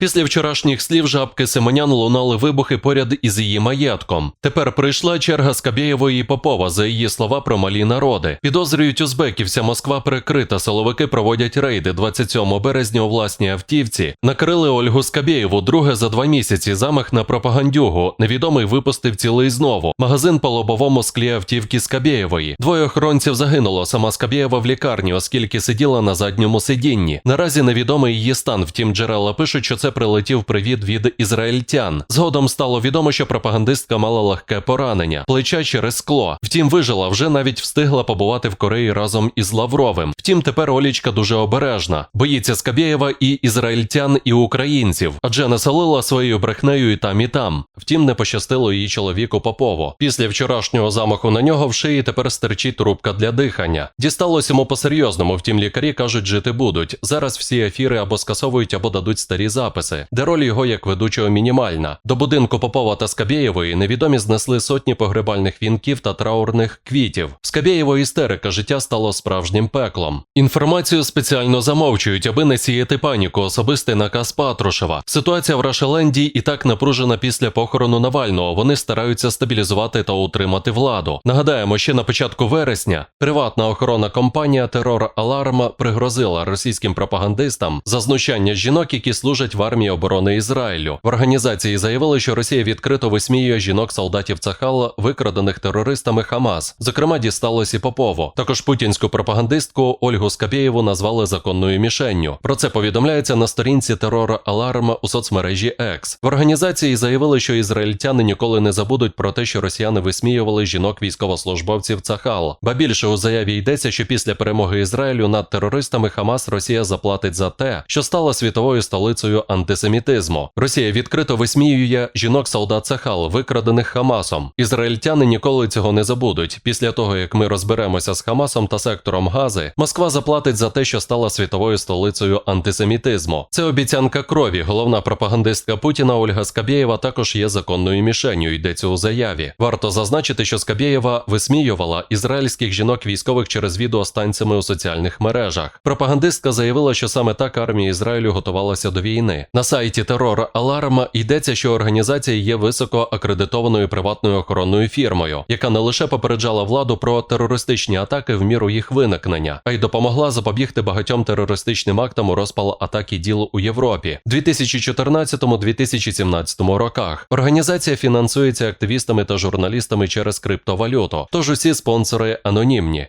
Після вчорашніх слів жабки Симонян лунали вибухи поряд із її маєтком. Тепер прийшла черга Скабєєвої і Попова за її слова про малі народи. Підозрюють узбеків, вся Москва прикрита. Силовики проводять рейди 27 березня у власній автівці. Накрили Ольгу Скабєєву. Друге за два місяці замах на пропагандюгу. Невідомий випустив цілий знову. Магазин по лобовому склі автівки Скабєєвої. Двоє охоронців загинуло. Сама Скабєєва в лікарні, оскільки сиділа на задньому сидінні. Наразі невідомий її стан. Втім, джерела пишуть, що це прилетів привіт від ізраїльтян. Згодом стало відомо, що пропагандистка мала легке поранення, плеча через скло. Втім, вижила вже навіть встигла побувати в Кореї разом із Лавровим. Втім, тепер Олічка дуже обережна. Боїться Скабєєва і ізраїльтян, і українців, адже населила своєю брехнею і там, і там. Втім, не пощастило її чоловіку Попову. Після вчорашнього замаху на нього в шиї тепер стерчить трубка для дихання. Дісталось йому по-серйозному, втім, лікарі кажуть, жити будуть. Зараз всі ефіри або скасовують, або дадуть старі записи, де роль його як ведучого мінімальна. До будинку Попова та Скабєєвої невідомі знесли сотні погребальних вінків та траурних квітів. Скабєєво істерика життя стало справжнім пеклом. Інформацію спеціально замовчують, аби не сіяти паніку. Особистий наказ Патрушева. Ситуація в Рашеленді і так напружена після похорону Навального. Вони стараються стабілізувати та утримати владу. Нагадаємо, ще на початку вересня приватна охоронна компанія Терор Аларм пригрозила російським пропагандистам за знущання жінок, які служать в армії оборони Ізраїлю. В організації заявили, що Росія відкрито висміює жінок-солдатів Цахал, викрадених терористами Хамас. Зокрема, дісталось і Попову. Також путінську пропагандистку Ольгу Скабєєву назвали законною мішенню. Про це повідомляється на сторінці Терор Аларм у соцмережі X. В організації заявили, що ізраїльтяни ніколи не забудуть про те, що росіяни висміювали жінок військовослужбовців Цахал. Ба більше у заяві йдеться, що після перемоги Ізраїлю над терористами Хамас Росія заплатить за те, що стала світовою столицею антисемітизму. Росія відкрито висміює жінок солдат Цахал, викрадених Хамасом. Ізраїльтяни ніколи цього не забудуть. Після того як ми розберемося з Хамасом та сектором Гази, Москва заплатить за те, що стала світовою столицею антисемітизму. Це обіцянка крові. Головна пропагандистка Путіна Ольга Скабєєва також є законною мішенью. Йдеться у заяві. Варто зазначити, що Скабєєва висміювала ізраїльських жінок військових через відео з танцями у соціальних мережах. Пропагандистка заявила, що саме так армія Ізраїлю готувалася до війни. На сайті Терор Аларм йдеться, що організація є високо акредитованою приватною охоронною фірмою, яка не лише попереджала владу про терористичні атаки в міру їх виникнення, а й допомогла запобігти багатьом терористичним актам у розпал атаки діл у Європі в 2014-2017 роках. Організація фінансується активістами та журналістами через криптовалюту. Тож усі спонсори анонімні.